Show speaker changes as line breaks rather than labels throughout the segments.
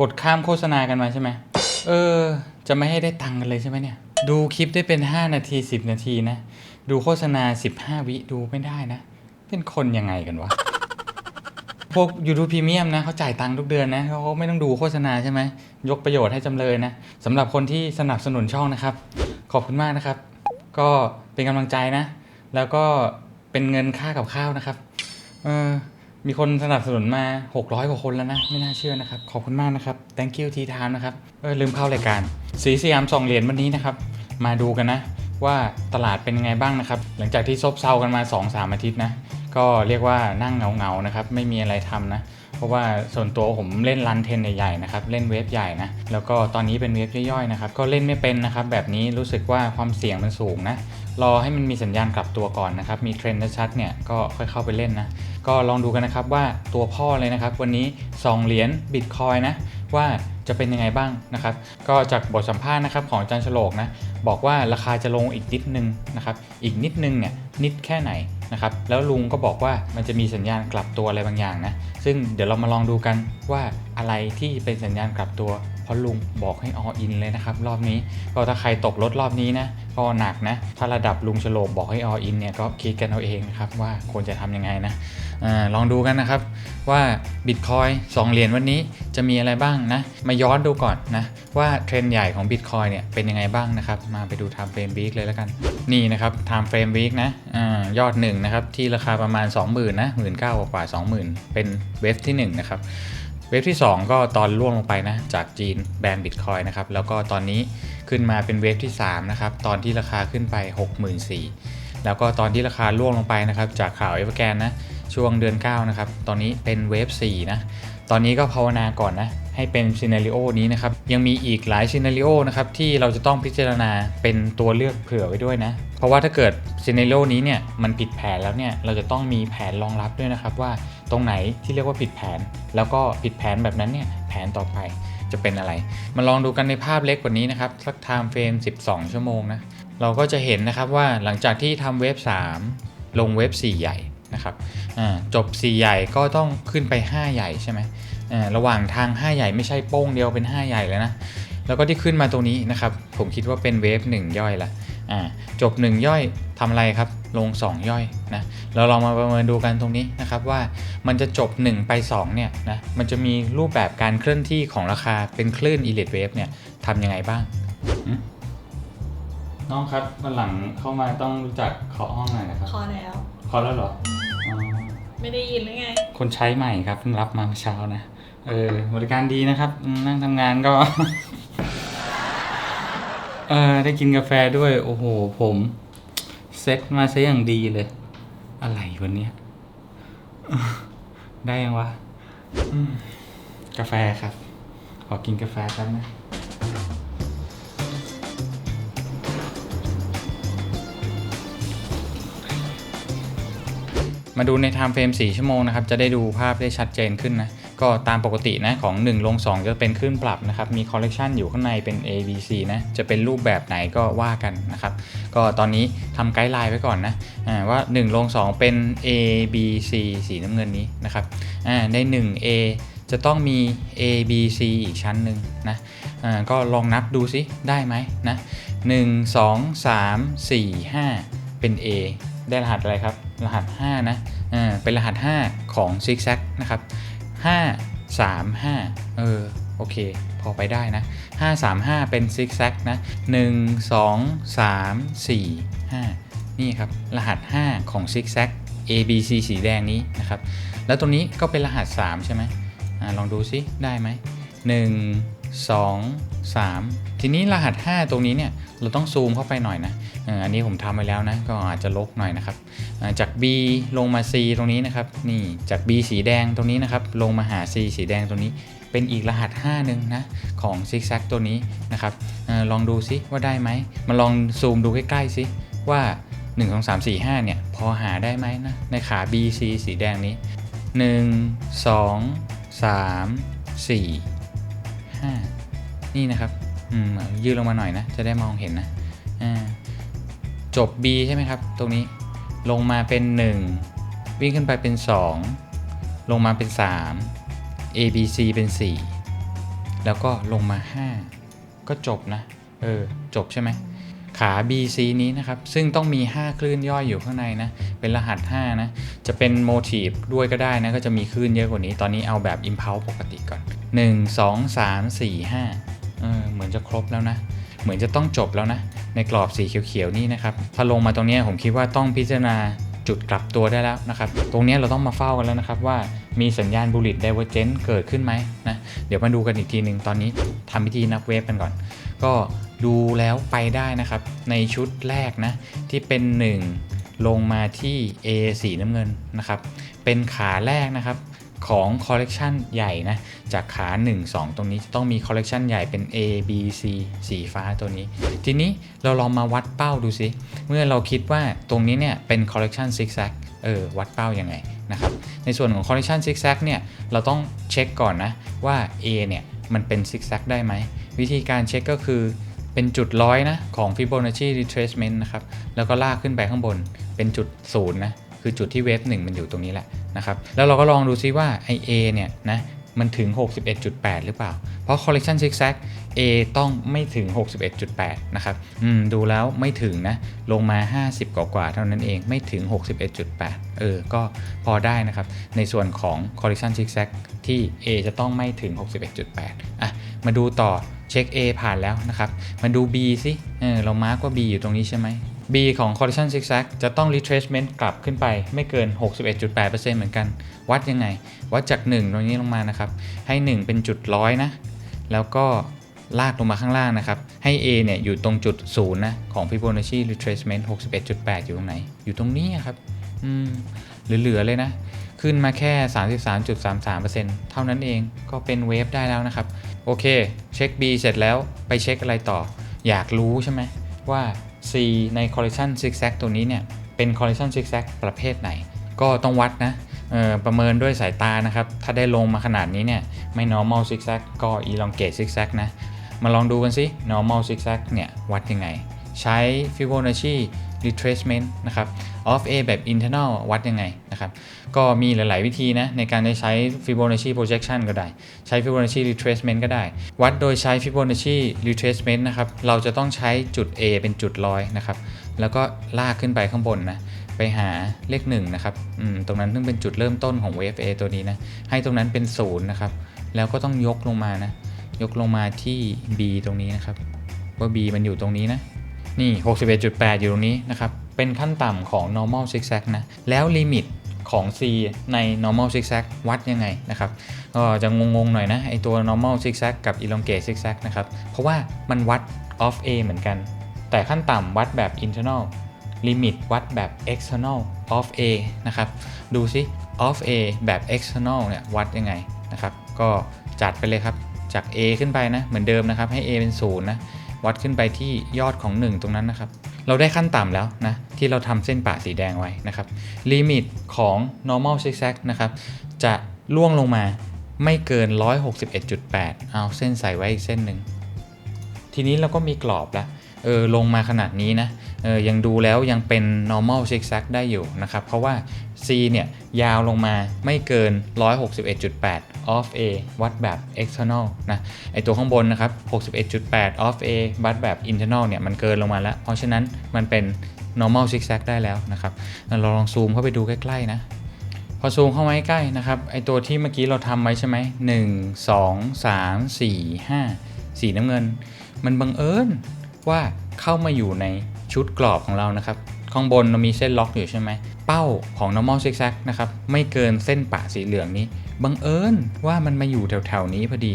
กดข้ามโฆษณากันมาใช่ไหมเออ จะไม่ให้ได้ตังค์กันเลยใช่ไหมเนี่ย ดูคลิปได้เป็น 5 นาที 10 นาทีนะ ดูโฆษณา 15 วิดูไม่ได้นะ เป็นคนยังไงกันวะ พวก YouTube Premium นะเขาจ่ายตังค์ทุกเดือนนะเขาไม่ต้องดูโฆษณาใช่ไหม ยกประโยชน์ให้จำเลยนะสำหรับคนที่สนับสนุนช่องนะครับ ขอบคุณมากนะครับ ก็เป็นกำลังใจนะ แล้วก็เป็นเงินค่ากับข้าวนะครับ เออ มีคนสนับสนุนมา 600 กว่าคนแล้วนะ ไม่น่าเชื่อนะครับ ขอบคุณมากนะครับ thank you ทีทามนะครับ เออลืมเข้ารายการ สีสยามสองเหรียญวันนี้นะครับ มาดูกันนะ ว่าตลาดเป็นยังไงบ้างนะครับ หลังจากที่ซบเซากันมา 2-3 อาทิตย์นะ ก็เรียกว่านั่งเงาๆนะครับ ไม่มีอะไรทำนะ เพราะว่าส่วนตัวผมเล่นรันเทนใหญ่ๆนะครับ เล่นเวฟใหญ่นะ แล้วก็ตอนนี้เป็นเวฟย่อยๆนะครับ ก็เล่นไม่เป็นนะครับ แบบนี้รู้สึกว่าความเสี่ยงมันสูงนะ รอให้มันมีสัญญาณกลับตัวก่อนนะครับ มีเทรนด์ชัดเนี่ยก็ค่อยเข้าไปเล่นนะ ก็ลองดูกันนะครับว่าตัวพ่อเลยนะครับ วันนี้ 2 เหรียญบิตคอยนะว่าจะเป็นยังไงบ้างนะครับ ก็จากบทสัมภาษณ์นะครับของอาจารย์ฉลกนะบอกว่าราคาจะลงอีกนิดนึงนะครับ อีกนิดนึงเนี่ยนิดแค่ไหนนะครับแล้วลุงก็บอกว่ามันจะมีสัญญาณกลับตัวอะไรบางอย่างนะซึ่งเดี๋ยวเรามาลองดูกันว่าอะไรที่เป็นสัญญาณกลับตัว ราะลุงบอกให้ออินเลยนะครับรอบนี้ก็ถ้าใครตกรถรอบนี้นะก็หนักนะถ้าระดับลุงฉลกบอกให้ออินเนี่ยก็คิดกันเอาเองนะครับว่าควรจะทำยังไงนะอลองดูกันนะครับว่าบิตคอย2เหรียญวันนี้จะมีอะไรบ้างนะมาย้อนดูก่อนนะว่าเทรนใหญ่ของบิตคอยเนี่ยเป็นยังไงบ้างนะครับมาไปดู time frame week เลยแล้วกัน นี่นะครับ time frame week นะอยอดหนึ่งนะครับที่ราคาประมาณ 20,000นะ19,000กว่า20,000 เป็นเวฟที่1นะครับ เวฟที่ 2 ก็ตอนล่วงลงไปนะจากจีนแบนบิตคอยนะครับแล้วก็ตอนนี้ขึ้นมาเป็นเวฟที่3นะครับตอนที่ราคาขึ้นไป 64,000แล้วก็ตอนที่ราคาล่วงลงไปนะครับจากข่าวเอเวอร์แกนนะช่วงเดือน9นะครับตอนนี้เป็นเวฟ4นะตอนนี้ก็ภาวนาก่อนนะให้เป็นซีนารีโอนี้นะครับยังมีอีกหลายซีนารีโอนะครับที่เราจะต้องพิจารณาเป็นตัวเลือกเผื่อไว้ด้วยนะเพราะว่าถ้าเกิดซีนารีโอนี้เนี่ยมันผิดแผนแล้วเนี่ยเราจะต้องมีแผนรองรับด้วยนะครับว่า ตรงไหนที่เรียกว่าผิดแผน แล้วก็ผิดแผนแบบนั้นเนี่ยแผนต่อไปจะเป็นอะไร มาลองดูกันในภาพเล็กกว่านี้นะครับสักไทม์เฟรม12 ชั่วโมงนะเราก็จะเห็นนะครับว่าหลังจากที่ทำเว็บ 3 ลงเว็บ 4 ใหญ่นะครับอ่าจบ 4 ใหญ่ก็ต้องขึ้นไป 5 ใหญ่ใช่ไหมอ่าระหว่างทาง 5 ใหญ่ไม่ใช่โป้งเดียวเป็น 5 ใหญ่แล้วนะแล้วก็ที่ขึ้นมาตรงนี้นะครับผมคิดว่าเป็นเวฟ1ย่อยละอ่าจบ 1 ย่อยทำอะไรครับ ลง 2 ย่อยนะเราลองมาประเมินดูกันตรงนี้นะครับว่ามันจะจบ 1 ไป2เนี่ยนะมันจะมีรูปแบบการเคลื่อนที่ของราคาเป็นคลื่น e l i t e wave เนี่ยทำยังไงบ้างหืมน้องครับวันหลังเข้ามาต้องรู้จักเคาะห้องหน่อยนะครับ
พอแล้ว
เคาะแล้วเหรออ๋อ
ไม่ได้ยินหรือไง
คนใช้ใหม่ครับเพิ่งรับมาเมื่อเช้านะเออบริการดีนะครับอืมนั่งทำงานก็ เออได้กินกาแฟด้วย โอ้โหผม เซ็ตมาซะอย่างดีเลย อะไรวันนี้ได้ยังวะกาแฟครับ ขอกินกาแฟแป๊บนะมาดูใน time frame 4ชั่วโมงนะครับ จะได้ดูภาพได้ชัดเจนขึ้นนะ ก็ตามปกตินะของ1ลง2 จะเป็นขึ้นปรับนะครับ มี collection อยู่ข้างในเป็น A B C นะ จะเป็นรูปแบบไหนก็ว่ากันนะครับ ก็ตอนนี้ทำไกด์ไลน์ไว้ก่อนนะอ่าว่า1ลง2 เป็น A B C สีน้ำเงินนี้นะครับใน 1 A จะต้องมี A B C อีกชั้นหนึ่งนะก็ลองนับดูซิได้ไหมนะ1 2 3 4 5 เป็น A ได้รหัสอะไรครับ รหัส 5 นะเป็นรหัส 5 ของ Zig Zag นะครับ 5 3 5 เออ โอเค พอไปได้นะ 5 3 5 เป็นซิกแซกนะ 1 2 3 4 5 นี่ครับ รหัส 5 ของซิกแซก A B C สีแดงนี้นะครับ แล้วตรงนี้ก็เป็นรหัส 3 ใช่ไหมอ่าลองดูซิ ได้ไหม 1 2 3 ทีนี้รหัส 5 ตรงนี้เนี่ยเราต้องซูมเข้าไปหน่อยนะอันนี้ผมทำไปแล้วนะก็อาจจะลกหน่อยนะครับจาก B ลงมา C ตรงนี้นะครับนี่จาก B สีแดงตรงนี้นะครับลงมาหา C สีแดงตรงนี้เป็นอีกรหัส 5 หนึ่งนะ ของ Zig Zag ตัวนี้นะครับออลองดูซิว่าได้ไหมมาลองซูมดูใกล้ๆซิว่า 1 2 3 4 5 เนี่ย พอหาได้ไหมนะ ในขา B C สีแดงนี้ 1 2 3 4 5 นี่นะครับอืมยืดลงมาหน่อยนะ จะได้มองเห็นนะจบ B ใช่ไหมครับ ตรงนี้ลงมาเป็น 1 วิ่งขึ้นไปเป็น 2 ลงมาเป็น 3 A B C เป็น 4 แล้วก็ลงมา 5 ก็จบนะ เออ จบใช่ไหมขา BC นี้นะครับ ซึ่งต้องมี 5 คลื่นย่อยอยู่ข้างในนะ เป็นรหัส 5 นะ จะเป็นโมทีฟด้วยก็ได้นะ ก็จะมีคลื่นเยอะกว่านี้ ตอนนี้เอาแบบ Impulse ปกติก่อน 1 2 3 4 5เออเหมือนจะครบแล้วนะ เหมือนจะต้องจบแล้วนะ ในกรอบสีเขียวๆนี่นะครับ ถ้าลงมาตรงนี้ผมคิดว่าต้องพิจารณาจุดกลับตัวได้แล้วนะครับ ตรงนี้เราต้องมาเฝ้ากันแล้วนะครับว่ามีสัญญาณบูลลิตไดเวอร์เจนเกิดขึ้นไหมนะ เดี๋ยวมาดูกันอีกทีหนึ่งตอนนี้ทำพิธีนับเวฟกันก่อน ก็ดูแล้วไปได้นะครับ ในชุดแรกนะ ที่เป็น 1 ลงมาที่ A สีน้ำเงินนะครับ เป็นขาแรกนะครับ ของคอลเลกชันใหญ่นะ จากขา 1 2 ตรงนี้จะต้องมีคอลเลกชันใหญ่เป็น A B C สีฟ้าตัวนี้ ทีนี้เราลองมาวัดเป้าดูสิเมื่อเราคิดว่าตรงนี้เนี่ยเป็นคอลเลกชันซิกแซกเออวัดเป้ายังไงนะครับในส่วนของคอลเลกชันซิกแซกเนี่ยเราต้องเช็คก่อนนะว่า A เนี่ยมันเป็นซิกแซกได้ไหม วิธีการเช็คก็คือเป็นจุดร้อยนะของ Fibonacci retracement นะครับ แล้วก็ลากขึ้นไปข้างบนเป็นจุดศูนย์นะ คือจุดที่เวฟ1มันอยู่ตรงนี้แหละนะครับแล้วเราก็ลองดูซิว่าไอ A เนี่ยนะมันถึง 61.8 หรือเปล่า เพราะ collection zigzag A ต้องไม่ถึง 61.8 นะครับ อืม ดูแล้วไม่ถึงนะ ลงมา 50 กว่าๆเท่านั้นเอง ไม่ถึง 61.8 เออ ก็พอได้นะครับ ในส่วนของ collection zigzag ที่ A จะต้องไม่ถึง 61.8 อะ มาดูต่อ เช็ค A ผ่านแล้วนะครับ มาดู B สิ เออ เรามาร์กว่า B อยู่ตรงนี้ใช่ไหม B ของ collision zigzag จะต้อง retracement กลับขึ้นไปไม่เกิน 61.8%เหมือนกัน วัดยังไง วัดจาก 1 ตรงนี้ลงมานะครับ ให้ 1 เป็นจุดร้อยนะ แล้วก็ลากลงมาข้างล่างนะครับ ให้ A เนี่ยอยู่ตรงจุด0นะของ Fibonacci retracement 61.8 อยู่ตรงไหน อยู่ตรงนี้ครับ อืมเหลือๆเลยนะ ขึ้นมาแค่ 33.33%เท่านั้นเอง ก็เป็นเวฟได้แล้วนะครับ โอเค เช็ค B เสร็จแล้วไปเช็คอะไรต่อ อยากรู้ใช่ไหมว่า C ใน collision zigzag ตัวนี้เนี่ย เป็น collision zigzag ประเภทไหน ก็ต้องวัดนะประเมินด้วยสายตานะครับ ถ้าได้ลงมาขนาดนี้เนี่ย ไม่ normal zigzag ก็ elongate zigzag นะ มาลองดูกันสิ normal zigzag เนี่ย วัดยังไง ใช้ Fibonacci retracement นะครับ of A แบบ internal วัดยังไงนะครับ ก็มีหลาย ๆ วิธีนะ ในการใช้ Fibonacci projection ก็ได้ ใช้ Fibonacci retracement ก็ได้ วัดโดยใช้ Fibonacci retracement นะครับ เราจะต้องใช้จุด A เป็นจุดรอยนะครับ แล้วก็ลากขึ้นไปข้างบนนะ ไปหาเลข1นะครับอืมตรงนั้นซึ่งเป็นจุดเริ่มต้นของ wave A ตัวนี้นะ ให้ตรงนั้นเป็น0นะครับ แล้วก็ต้องยกลงมานะ ยกลงมาที่ B ตรงนี้นะครับ ว่า B มันอยู่ตรงนี้นะ นี่ 61.8 อยู่ตรงนี้นะครับ เป็นขั้นต่ำของ normal zigzag นะ แล้วลิมิตของ C ใน normal zigzag วัดยังไงนะครับก็จะงงๆหน่อยนะไอตัว normal zigzag กับ elongate zigzag นะครับ เพราะว่ามันวัด off A เหมือนกัน แต่ขั้นต่ำวัดแบบ internal ลิมิตวัดแบบ external off A นะครับ ดูซิ off A แบบ external เนี่ยวัดยังไงนะครับ ก็จัดไปเลยครับ จาก A ขึ้นไปนะ เหมือนเดิมนะครับ ให้ A เป็น 0 นะ วัดขึ้นไปที่ยอดของ 1 ตรงนั้นนะครับ เราได้ขั้นต่ำแล้วนะ ที่เราทำเส้นป่าสีแดงไว้นะครับลิมิตของ normal zigzag นะครับ จะล่วงลงมาไม่เกิน 161.8 เอาเส้นใส่ไว้อีกเส้นหนึ่ง ทีนี้เราก็มีกรอบแล้วเออลงมาขนาดนี้นะ เออยังดูแล้วยังเป็น normal zigzag ได้อยู่นะครับ เพราะว่า C เนี่ย ยาวลงมาไม่เกิน 161.8 off A วัดแบบ external นะไอตัวข้างบนนะครับ 61.8 off A วัดแบบ internal เนี่ย มันเกินลงมาแล้ว เพราะฉะนั้นมันเป็น normal zigzag ได้แล้วนะครับเราลองซูมเข้าไปดูใกล้ๆนะ พอซูมเข้ามาใกล้ๆนะครับไอตัวที่เมื่อกี้เราทำไว้ใช่ไหมหนึ่งสองสามสี่ห้าสีน้ำเงิน มันบังเอิญว่าเข้ามาอยู่ใน ชุดกรอบของเรานะครับ ข้างบนเรามีเส้นล็อกอยู่ใช่ไหม เป้าของ normal zigzag นะครับ ไม่เกินเส้นปะสีเหลืองนี้ บังเอิญว่ามันมาอยู่แถวๆนี้พอดี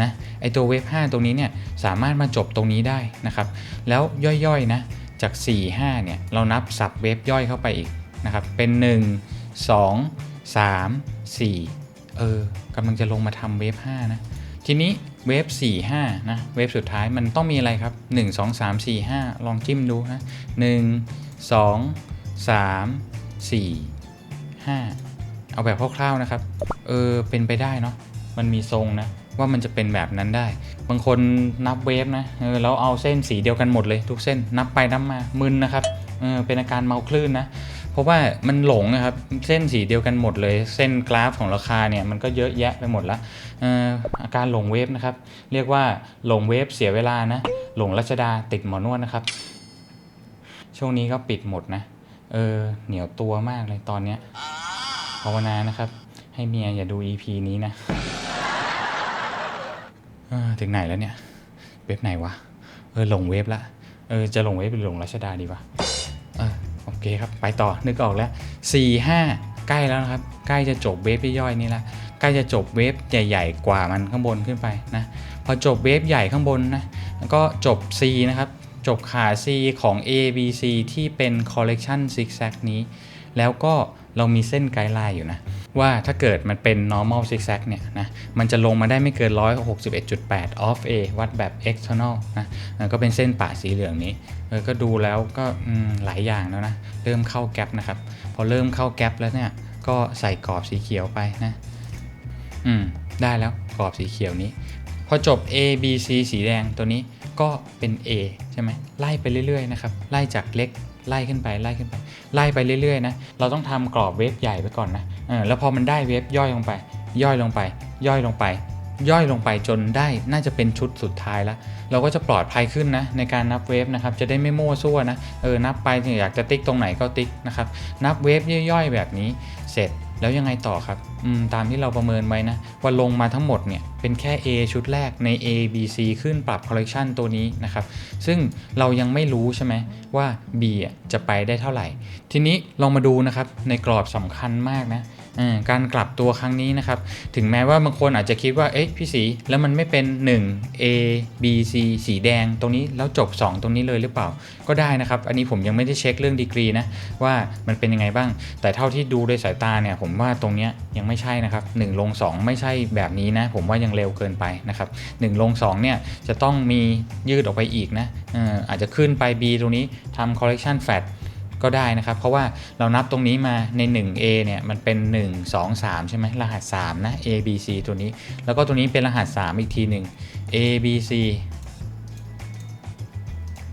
นะ ไอตัวเวฟ5ตรงนี้เนี่ยสามารถมาจบตรงนี้ได้นะครับ แล้วย่อยๆนะจาก 4 5 เนี่ย เรานับสับเวฟย่อยเข้าไปอีกนะครับ เป็น 1 2 3 4 เออกำลังจะลงมาทำเวฟ5นะ ทีนี้ เวฟ4 5นะเวฟสุดท้ายมันต้องมีอะไรครับ 1 2 3 4 5 ลองจิ้มดูนะ1 2 3 4 5 เอาแบบคร่าวๆนะครับ เออเป็นไปได้เนาะมันมีทรงนะ ว่ามันจะเป็นแบบนั้นได้ บางคนนับเวฟนะเออแล้วเอาเส้นสีเดียวกันหมดเลย ทุกเส้นนับไปนับมามึนนะครับเออเป็นอาการเมาคลื่นนะ เพราะว่ามันหลงนะครับ เส้นสีเดียวกันหมดเลย เส้นกราฟของราคาเนี่ยมันก็เยอะแยะไปหมดละอาการหลงเวฟนะครับ เรียกว่าหลงเวฟเสียเวลานะ หลงรัชดาติดหมอนวดนะครับ ช่วงนี้ก็ปิดหมดนะ เออเหนียวตัวมากเลยตอนเนี้ยภาวนานะครับ ให้เมียอย่าดู EP นี้นะออถึงไหนแล้วเนี่ย เว็บไหนวะ เออหลงเว็บละ เออจะหลงเว็บหรือหลงรัชดาดีวะ เคครับไปต่อนึกออกแล้วสี่ห้าใกล้แล้วนะครับ ใกล้จะจบเวฟย่อยๆนี่ละใกล้จะจบเวฟใหญ่ๆ กว่ามันข้างบนขึ้นไปนะพอจบเวฟใหญ่ข้างบนนะแล้วก็จบ C นะครับ จบขา C ของ A B C ที่เป็น collection zigzag นี้ แล้วก็เรามีเส้นไกด์ไลน์อยู่นะ ว่าถ้าเกิดมันเป็น normal zigzag เนี่ยนะมันจะลงมาได้ไม่เกิน 161.8 off A วัดแบบ external นะก็เป็นเส้นป่าสีเหลืองนี้เออก็ดูแล้วก็หลายอย่างแล้วนะ เริ่มเข้าแกลบนะครับ พอเริ่มเข้าแกลบแล้วเนี่ย ก็ใส่กรอบสีเขียวไปนะอืมได้แล้วกรอบสีเขียวนี้ พอจบ A B C สีแดงตัวนี้ก็เป็น A ใช่ไหมไล่ไปเรื่อยๆนะครับ ไล่จากเล็ก ไล่ขึ้นไปไล่ขึ้นไป ไล่ไปเรื่อยๆนะเราต้องทำกรอบเวฟใหญ่ไปก่อนนะเออแล้วพอมันได้เวฟย่อยลงไป ย่อยลงไป ย่อยลงไป ย่อยลงไปจนได้น่าจะเป็นชุดสุดท้ายแล้ว เราก็จะปลอดภัยขึ้นนะในการนับเวฟนะครับจะได้ไม่มั่วซั่วนะเออนับไปอยากจะติ๊กตรงไหนก็ติ๊กนะครับนับเวฟย่อยๆแบบนี้เสร็จ แล้วยังไงต่อครับตามที่เราประเมินไว้นะ ว่าลงมาทั้งหมดเนี่ยเป็นแค่ A ชุดแรกใน A B C ขึ้นปรับ collection ตัวนี้นะครับ ซึ่งเรายังไม่รู้ใช่ไหมว่า B จะไปได้เท่าไหร่ ทีนี้ลองมาดูนะครับในกรอบสำคัญมากนะ การกลับตัวครั้งนี้นะครับ ถึงแม้ว่าบางคนอาจจะคิดว่า เอ๊ะพี่สี แล้วมันไม่เป็น 1 A B C สีแดงตรงนี้แล้วจบ 2 ตรงนี้เลยหรือเปล่า ก็ได้นะครับ อันนี้ผมยังไม่ได้เช็คเรื่องดีกรีนะ ว่ามันเป็นยังไงบ้าง แต่เท่าที่ดูโดยสายตาเนี่ย ผมว่าตรงนี้ยังไม่ใช่นะครับ1ลง 2 ไม่ใช่แบบนี้นะ ผมว่ายังเร็วเกินไปนะครับ1ลง2เนี่ยจะต้องมียืดออกไปอีกนะอออาจจะขึ้นไป B ตรงนี้ทำ correction fat ก็ได้นะครับ เพราะว่าเรานับตรงนี้มาใน 1A เนี่ยมันเป็น 1 2 3 ใช่ไหมรหัส 3 นะ A B C ตัวนี้ แล้วก็ตัวนี้เป็นรหัส 3 อีกทีหนึ่ง A B C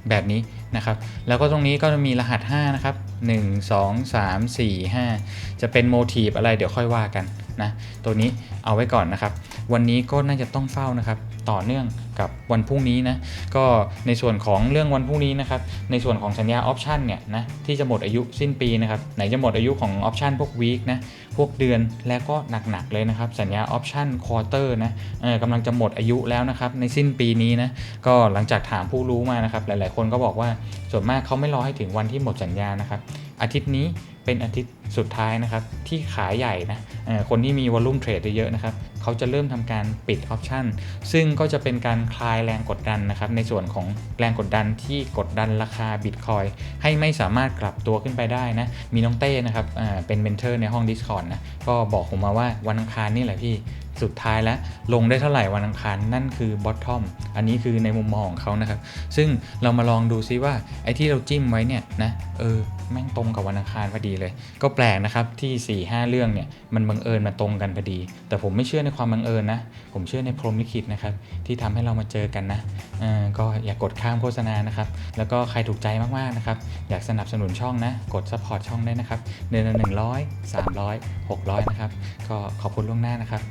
แบบนี้นะครับ แล้วก็ตรงนี้ก็จะมีรหัส 5 นะครับ 1 2 3 4 5 จะเป็นโมทีฟอะไรเดี๋ยวค่อยว่ากันนะ ตัวนี้เอาไว้ก่อนนะครับ วันนี้ก็น่าจะต้องเฝ้านะครับ ต่อเนื่องกับวันพรุ่งนี้นะก็ในส่วนของเรื่องวันพรุ่งนี้นะครับในส่วนของสัญญาออปชันเนี่ยนะที่จะหมดอายุสิ้นปีนะครับไหนจะหมดอายุของออปชันพวกวีคนะพวกเดือนและก็หนักๆเลยนะครับสัญญาออปชันควอเตอร์นะเออกำลังจะหมดอายุแล้วนะครับในสิ้นปีนี้นะก็หลังจากถามผู้รู้มานะครับหลายๆ คนก็บอกว่าส่วนมากเขาไม่รอให้ถึงวันที่หมดสัญญานะครับอาทิตย์นี้เป็นอาทิตย์สุดท้ายนะครับที่ขายใหญ่นะเอ่อคนที่มีวอลลุ่มเทรดเยอะๆนะครับ เขาจะเริ่มทำการปิดออปชันซึ่งก็จะเป็นการคลายแรงกดดันนะครับ ในส่วนของแรงกดดันที่กดดันราคาบิตคอยให้ไม่สามารถกลับตัวขึ้นไปได้นะ มีน้องเต้นะครับอ่าเป็นเมนเทอร์ในห้อง Discord นะ ก็บอกผมมาว่าวันอังคารนี่แหละพี่ สุดท้ายแล้วลงได้เท่าไหร่วันอังคารนั่นคือบอททอมอันนี้คือในมุมมองของเขานะครับ ซึ่งเรามาลองดูซิว่าไอ้ที่เราจิ้มไว้เนี่ยนะเออแม่งตรงกับวันอังคารพอดีเลย ก็แปลกนะครับที่4ี่ห้าเรื่องเนี่ยมันบังเอิญมาตรงกันพอดี แต่ผมไม่เชื่อในความบังเอิญนะ ผมเชื่อในพรหมลิขิตนะครับที่ทำให้เรามาเจอกันนะเออก็อย่ากกดข้ามโฆษณานะครับแล้วก็ใครถูกใจมากๆนะครับอยากสนับสนุนช่องนะ กด support ช่องได้นะครับเดือนละหนึ่งร้อยสามร้อยหกร้อยนะครับก็ขอบคุณล่วงหน้านะครับ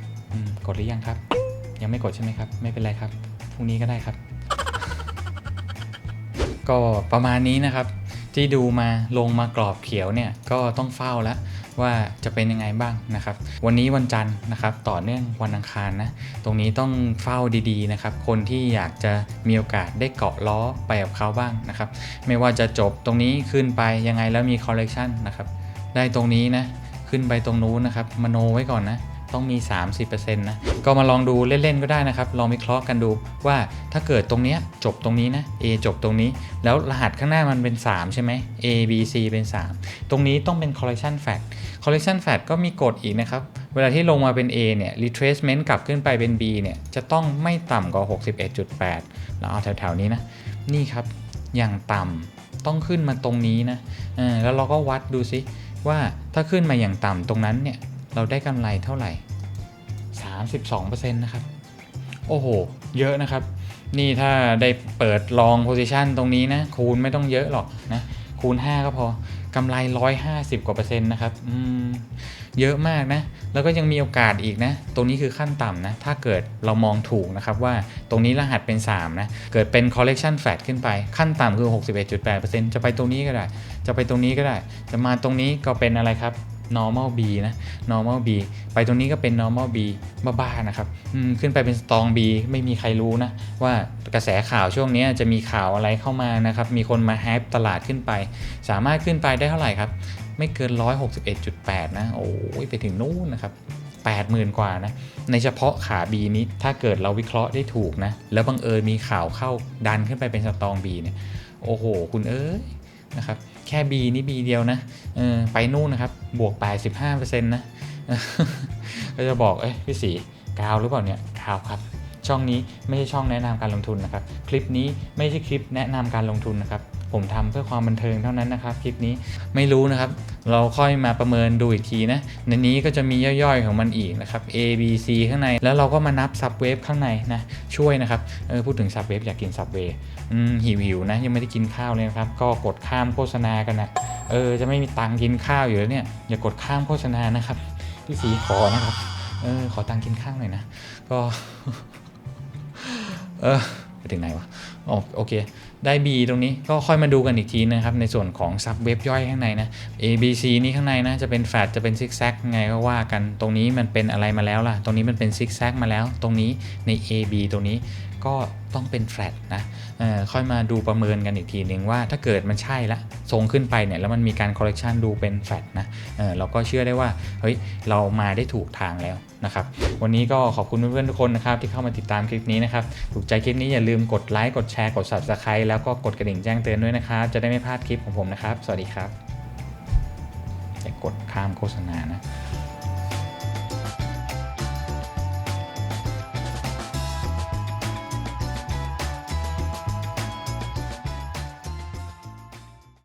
กดหรือยังครับ ยังไม่กดใช่ไหมครับ ไม่เป็นไรครับ พรุ่งนี้ก็ได้ครับ ก็ประมาณนี้นะครับ ที่ดูมาลงมากรอบเขียวเนี่ยก็ต้องเฝ้าแล้วว่าจะเป็นยังไงบ้างนะครับ วันนี้วันจันทร์นะครับ ต่อเนื่องวันอังคารนะ ตรงนี้ต้องเฝ้าดีๆนะครับ คนที่อยากจะมีโอกาสได้เกาะล้อไปกับเขาบ้างนะครับ ไม่ว่าจะจบตรงนี้ขึ้นไปยังไงแล้วมีคอลเลกชันนะครับ ได้ตรงนี้นะ ขึ้นไปตรงนู้นนะครับ มโนไว้ก่อนนะ ต้องมี 30%นะ ก็มาลองดูเล่น ๆ ก็ได้นะครับ ลองวิเคราะห์กันดูว่าถ้าเกิดตรงนี้จบตรงนี้นะ A จบตรงนี้ แล้วรหัสข้างหน้ามันเป็น 3 ใช่ไหม A B C เป็น 3 ตรงนี้ต้องเป็น correction fact correction fact ก็มีกฎอีกนะครับ เวลาที่ลงมาเป็น A เนี่ย retracement กลับขึ้นไปเป็น B เนี่ยจะต้องไม่ต่ำกว่า 61.8แล้วเอาแถวๆนี้นะ นี่ครับอย่างต่ำต้องขึ้นมาตรงนี้นะแล้วเราก็วัดดูซิว่าถ้าขึ้นมาอย่างต่ำตรงนั้นเนี่ย เราได้กำไรเท่าไหร่ 32%นะครับ โอ้โห เยอะนะครับ นี่ถ้าได้เปิดลองโพซิชันตรงนี้นะ คูณไม่ต้องเยอะหรอกนะ คูณ 5 ก็พอกำไร 150 กว่าเปอร์เซ็นต์นะครับอืมเยอะมากนะ แล้วก็ยังมีโอกาสอีกนะ ตรงนี้คือขั้นต่ำนะ ถ้าเกิดเรามองถูกนะครับว่าตรงนี้รหัสเป็น 3 นะ เกิดเป็น collection fat ขึ้นไป ขั้นต่ำคือ 61.8%จะไปตรงนี้ก็ได้ จะไปตรงนี้ก็ได้ จะมาตรงนี้ก็เป็นอะไรครับ normal B นะ normal B ไปตรงนี้ก็เป็น normal B บ้าๆนะครับอืมขึ้นไปเป็น strong B ไม่มีใครรู้นะ ว่ากระแสข่าวช่วงนี้จะมีข่าวอะไรเข้ามานะครับ มีคนมาแฮปตลาดขึ้นไป สามารถขึ้นไปได้เท่าไหร่ครับ ไม่เกิน 161.8 นะ โอ้ยไปถึงนู่นนะครับ80,000 กว่านะ ในเฉพาะขา B นี้ถ้าเกิดเราวิเคราะห์ได้ถูกนะ แล้วบังเอิญมีข่าวเข้าดันขึ้นไปเป็นสตอง B เนี่ย โอ้โห คุณเอ้ยนะครับ แค่ B นี่ B เดียวนะ เออ ไปนู่นนะครับ บวก 85%นะก็จะบอกเอ้ยพี่สีกาวหรือเปล่าเนี่ยกาวครับ ช่องนี้ไม่ใช่ช่องแนะนำการลงทุนนะครับ คลิปนี้ไม่ใช่คลิปแนะนำการลงทุนนะครับ ผมทำเพื่อความบันเทิงเท่านั้นนะครับคลิปนี้ไม่รู้นะครับ เราค่อยมาประเมินดูอีกทีนะในนี้ก็จะมีย่อยๆของมันอีกนะครับ A B C ข้างในแล้วเราก็มานับซับเวฟข้างในนะช่วยนะครับเออพูดถึงซับเวฟอยากกินซับเวอืมหิวหิวๆนะยังไม่ได้กินข้าวเลยนะครับ ก็กดข้ามโฆษณากันนะเออจะไม่มีตังกินข้าวอยู่แล้วเนี่ยอย่ากดข้ามโฆษณานะครับพี่สีขอนะครับเออขอตังกินข้าวหน่อยนะก็เออไปถึงไหนวะอ๋อโอเค ได้ B ตรงนี้ก็ค่อยมาดูกันอีกทีนะครับ ในส่วนของซับเว็บย่อยข้างในนะ A B C นี้ข้างในนะ จะเป็นแฟลตจะเป็นซิกแซกไงก็ว่ากันตรงนี้มันเป็นอะไรมาแล้วล่ะ ตรงนี้มันเป็นซิกแซกมาแล้ว ตรงนี้ใน A B ตรงนี้ก็ ต้องเป็นแฟลตนะเออค่อยมาดูประเมินกันอีกทีหนึ่งว่าถ้าเกิดมันใช่ละทรงขึ้นไปเนี่ยแล้วมันมีการคอลเลกชันดูเป็นแฟลตนะเออเราก็เชื่อได้ว่าเฮ้ยเรามาได้ถูกทางแล้วนะครับวันนี้ก็ขอบคุณเพื่อนๆทุกคนนะครับที่เข้ามาติดตามคลิปนี้นะครับถูกใจคลิปนี้อย่าลืมกดไลค์กดแชร์กด subscribe แล้วก็กดกระดิ่งแจ้งเตือนด้วยนะครับจะได้ไม่พลาดคลิปของผมนะครับ สวัสดีครับอย่ากดข้ามโฆษณานะ